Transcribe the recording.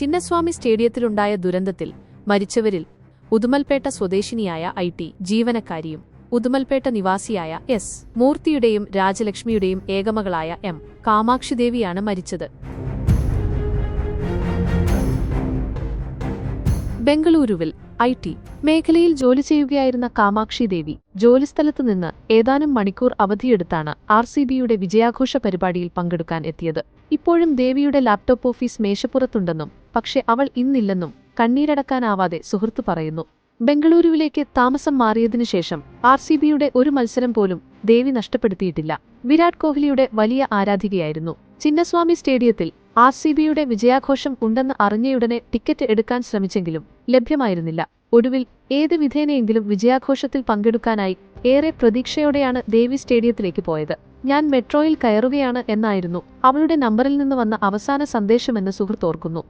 ചിന്നസ്വാമി സ്റ്റേഡിയത്തിലുണ്ടായ ദുരന്തത്തിൽ മരിച്ചവരിൽ ഉദുമൽപേട്ട സ്വദേശിനിയായ ഐ ടി ജീവനക്കാരിയും ഉദുമൽപേട്ട നിവാസിയായ എസ് മൂർത്തിയുടെയും രാജലക്ഷ്മിയുടെയും ഏകമകളായ എം കാമാക്ഷിദേവിയാണ് മരിച്ചത്. ബംഗളൂരുവിൽ ഐ ടി മേഖലയിൽ ജോലി ചെയ്യുകയായിരുന്ന കാമാക്ഷി ദേവി ജോലിസ്ഥലത്ത് നിന്ന് ഏതാനും മണിക്കൂർ അവധിയെടുത്താണ് ആർ സി ബിയുടെ വിജയാഘോഷ പരിപാടിയിൽ പങ്കെടുക്കാൻ എത്തിയത്. ഇപ്പോഴും ദേവിയുടെ ലാപ്ടോപ്പ് ഓഫീസ് മേശപ്പുറത്തുണ്ടെന്നും പക്ഷെ അവൾ ഇന്നില്ലെന്നും കണ്ണീരടക്കാനാവാതെ സുഹൃത്തു പറയുന്നു. ബംഗളൂരുവിലേക്ക് താമസം മാറിയതിനു ശേഷം ആർ സി ബിയുടെ ഒരു മത്സരം പോലും ദേവി നഷ്ടപ്പെടുത്തിയിട്ടില്ല. വിരാട് കോഹ്ലിയുടെ വലിയ ആരാധികയായിരുന്നു. ചിന്നസ്വാമി സ്റ്റേഡിയത്തിൽ ആർ സി ബിയുടെ വിജയാഘോഷം ഉണ്ടെന്ന് അറിഞ്ഞയുടനെ ടിക്കറ്റ് എടുക്കാൻ ശ്രമിച്ചെങ്കിലും ലഭ്യമായിരുന്നില്ല. ഒടുവിൽ ഏത് വിധേനയെങ്കിലും വിജയാഘോഷത്തിൽ പങ്കെടുക്കാനായി ഏറെ പ്രതീക്ഷയോടെയാണ് ദേവി സ്റ്റേഡിയത്തിലേക്ക് പോയത്. ഞാൻ മെട്രോയിൽ കയറുകയാണ് എന്നായിരുന്നു. അവളുടെ നമ്പറിൽ നിന്ന് വന്ന അവസാന സന്ദേശമെന്ന് സുഹൃത്ത് ഓർക്കുന്നു.